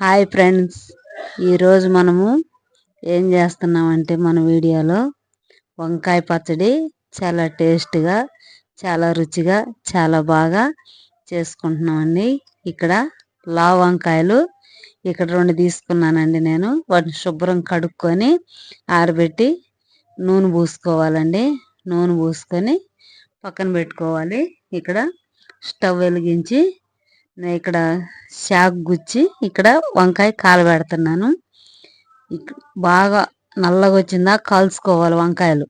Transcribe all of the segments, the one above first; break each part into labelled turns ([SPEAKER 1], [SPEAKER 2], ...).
[SPEAKER 1] Hi friends. ఈరోజు మనము ఏం చేస్తున్నామంటే మన వీడియోలో వంకాయ పచ్చడి చాలా టేస్ట్గా చాలా రుచిగా చాలా బాగా చేసుకుంటున్నామండి. ఇక్కడ లా వంకాయలు ఇక్కడ రెండు తీసుకున్నానండి నేను. వాటిని శుభ్రం కడుక్కొని ఆరబెట్టి నూనె పూసుకోవాలండి. నూనె పూసుకొని పక్కన పెట్టుకోవాలి. ఇక్కడ స్టవ్ వెలిగించి ఇక్కడ శాక్ గుచ్చి ఇక్కడ వంకాయ కాలబెడుతున్నాను బాగా నల్లగా వచ్చిందా కాల్చుకోవాలి వంకాయలు.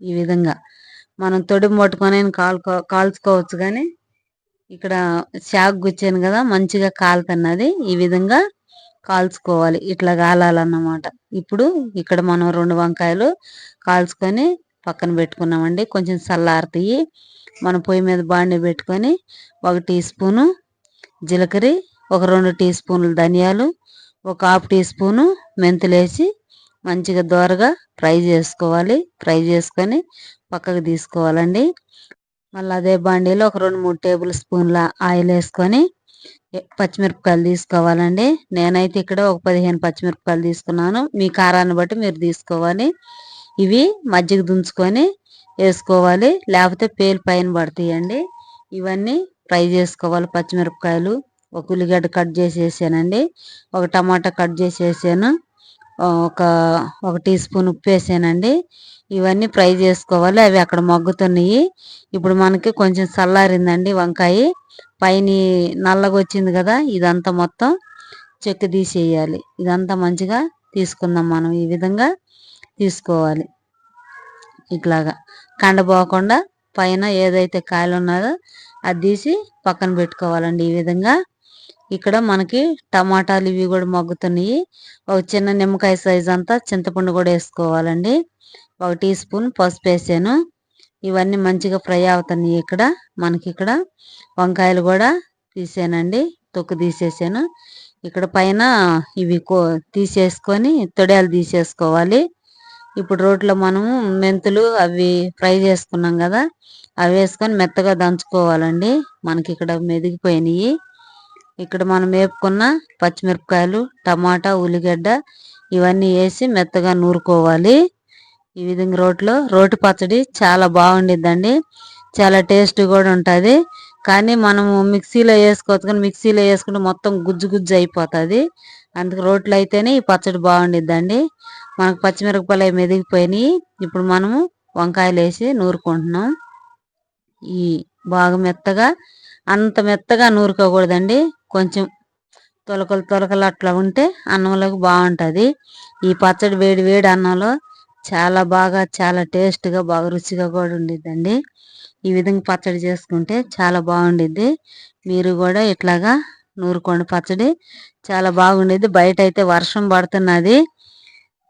[SPEAKER 1] ఈ విధంగా మనం తొడి పట్టుకొని కాల్కో కాల్చుకోవచ్చు కానీ ఇక్కడ శాక్ గుచ్చాను కదా మంచిగా కాలుతున్నది. ఈ విధంగా కాల్చుకోవాలి ఇట్లా కాలాలన్నమాట. ఇప్పుడు ఇక్కడ మనం రెండు వంకాయలు కాల్చుకొని పక్కన పెట్టుకున్నామండి. కొంచెం చల్లారుతాయి మనం పొయ్యి మీద బాండి పెట్టుకొని ఒక టీ స్పూను జీలకర్ర ఒక రెండు టీ స్పూన్లు ధనియాలు ఒక హాఫ్ టీ స్పూను మెంతులేసి మంచిగా దోరగా ఫ్రై చేసుకోవాలి. ఫ్రై చేసుకొని పక్కకు తీసుకోవాలండి. మళ్ళీ అదే బాండీలో ఒక రెండు మూడు టేబుల్ స్పూన్ల ఆయిల్ వేసుకొని పచ్చిమిరపకాయలు తీసుకోవాలండి. నేనైతే ఇక్కడ ఒక పదిహేను పచ్చిమిరపకాయలు తీసుకున్నాను. మీ కారాన్ని బట్టి మీరు తీసుకోవాలి. ఇవి మజ్జిగ దుంచుకొని వేసుకోవాలి. లేకపోతే పేలు పైన పడతాయండి. ఇవన్నీ ఫ్రై చేసుకోవాలి. పచ్చిమిరపకాయలు ఒక ఉల్లిగడ్డ కట్ చేసి వేసానండి ఒక టమాటా కట్ చేసి వేసాను ఒక ఒక టీ స్పూన్ ఉప్పు వేసానండి. ఇవన్నీ ఫ్రై చేసుకోవాలి. అవి అక్కడ మగ్గుతున్నాయి. ఇప్పుడు మనకి కొంచెం చల్లారిందండి వంకాయ. పైన నల్లగా వచ్చింది కదా ఇదంతా మొత్తం చెక్కు తీసేయాలి. ఇదంతా మంచిగా తీసుకుందాం మనం. ఈ విధంగా తీసుకోవాలి. ఇట్లాగా కండపోకుండా పైన ఏదైతే కాయలు ఉన్నారో అది తీసి పక్కన పెట్టుకోవాలండి ఈ విధంగా. ఇక్కడ మనకి టమాటాలు ఇవి కూడా మగ్గుతున్నాయి. ఒక చిన్న నిమ్మకాయ సైజ్ అంతా చింతపండు కూడా వేసుకోవాలండి. ఒక టీ స్పూన్ పసుపు వేసాను. ఇవన్నీ మంచిగా ఫ్రై అవుతున్నాయి ఇక్కడ. మనకి ఇక్కడ వంకాయలు కూడా తీసానండి. తొక్కు తీసేసాను. ఇక్కడ పైన ఇవి తీసేసుకొని తొడియాలు తీసేసుకోవాలి. ఇప్పుడు రోట్లో మనము మెంతులు అవి ఫ్రై చేసుకున్నాం కదా అవి వేసుకొని మెత్తగా దంచుకోవాలండి. మనకి ఇక్కడ మెదిగిపోయినాయి. ఇక్కడ మనం వేపుకున్న పచ్చిమిరపకాయలు టమాటా ఉల్లిగడ్డ ఇవన్నీ వేసి మెత్తగా నూరుకోవాలి. ఈ విధంగా రోట్లో రోటి పచ్చడి చాలా బాగుండిద్దండి. చాలా టేస్ట్ కూడా ఉంటుంది. కానీ మనము మిక్సీలో వేసుకోవచ్చు కానీ మిక్సీలో వేసుకుంటే మొత్తం గుజ్జు గుజ్జు అయిపోతుంది. అందుకు రోట్లో అయితేనే ఈ పచ్చడి బాగుండిద్దండి. మనకు పచ్చిమిరపకాయలు అవి మెదిగిపోయినాయి. ఇప్పుడు మనము వంకాయలు వేసి నూరుకుంటున్నాం. ఈ బాగా మెత్తగా అంత మెత్తగా నూరుకోకూడదండి. కొంచెం తొలకలు తొలకలు అట్లా ఉంటే అన్నంలోకి బాగుంటుంది. ఈ పచ్చడి వేడి వేడి అన్నంలో చాలా బాగా చాలా టేస్ట్గా బాగా రుచిగా కూడా ఉండిద్దండి. ఈ విధంగా పచ్చడి చేసుకుంటే చాలా బాగుండిద్ది. మీరు కూడా ఇట్లాగా నూరుకోండి పచ్చడి. చాలా బాగుండేది బయట అయితే వర్షం పడుతున్నది.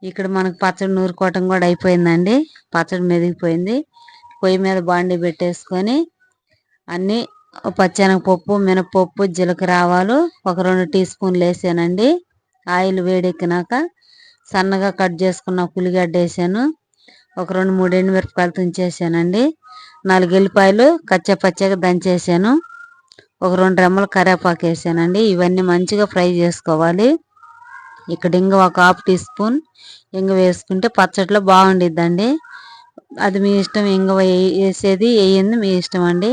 [SPEAKER 1] ఇక్కడ మనకు పచ్చడి నూరుకోవటం కూడా అయిపోయిందండి. పచ్చడి మెదిగిపోయింది. పొయ్యి మీద బాండి పెట్టేసుకొని అన్నీ పచ్చెనగపప్పు మినపప్పు జీలకర్ర ఆవాలు ఒక రెండు టీ స్పూన్లు వేసానండి. ఆయిల్ వేడెక్కినాక సన్నగా కట్ చేసుకున్న పులిగడ్డ వేసాను. ఒక రెండు మూడు ఎండుమిరపకాయలు తుంచేసానండి. నాలుగు ఎల్లిపాయలు కచ్చా పచ్చగా దంచేసాను. ఒక రెండు రెమ్మలు కరివేపాకు వేసానండి. ఇవన్నీ మంచిగా ఫ్రై చేసుకోవాలి. ఇక్కడ ఇంగ ఒక హాఫ్ టీ స్పూన్ ఇంగ వేసుకుంటే పచ్చట్లో బాగుండిద్దండి. అది మీ ఇష్టం ఇంగ వేసేది వేయింది మీ ఇష్టం అండి.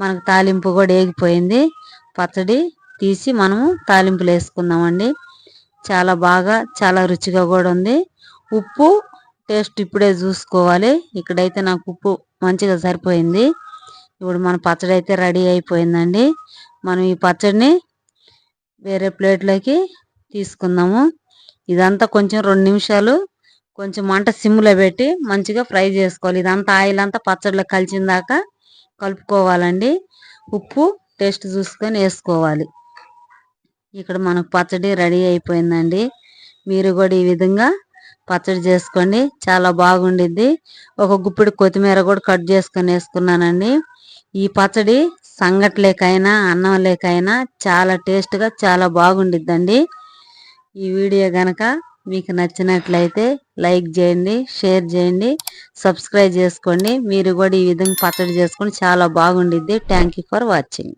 [SPEAKER 1] మనకు తాలింపు కూడా వేగిపోయింది. పచ్చడి తీసి మనము తాలింపులు వేసుకుందామండి. చాలా బాగా చాలా రుచిగా కూడా ఉంది. ఉప్పు టేస్ట్ ఇప్పుడే చూసుకోవాలి. ఇక్కడైతే నాకు ఉప్పు మంచిగా సరిపోయింది. ఇప్పుడు మన పచ్చడి అయితే రెడీ అయిపోయిందండి. మనం ఈ పచ్చడిని వేరే ప్లేట్లోకి తీసుకుందాము. ఇదంతా కొంచెం రెండు నిమిషాలు కొంచెం మంట సిమ్లో పెట్టి మంచిగా ఫ్రై చేసుకోవాలి. ఇదంతా ఆయిల్ అంతా పచ్చడిలో కలిసిన దాకా కలుపుకోవాలండి. ఉప్పు టేస్ట్ చూసుకొని వేసుకోవాలి. ఇక్కడ మనకు పచ్చడి రెడీ అయిపోయిందండి. మీరు కూడా ఈ విధంగా పచ్చడి చేసుకోండి. చాలా బాగుండిద్ది. ఒక గుప్పిడి కొత్తిమీర కూడా కట్ చేసుకొని వేసుకున్నానండి. ఈ పచ్చడి సంగట్లేకైనా అన్నం లేకైనా చాలా టేస్ట్గా చాలా బాగుండిద్దండి. ఈ వీడియో కనుక మీకు నచ్చినట్లయితే లైక్ చేయండి షేర్ చేయండి సబ్స్క్రైబ్ చేసుకోండి. మీరు కూడా ఈ విధంగా పచ్చడి చేసుకొని చాలా బాగుండిద్ది. Thank for watching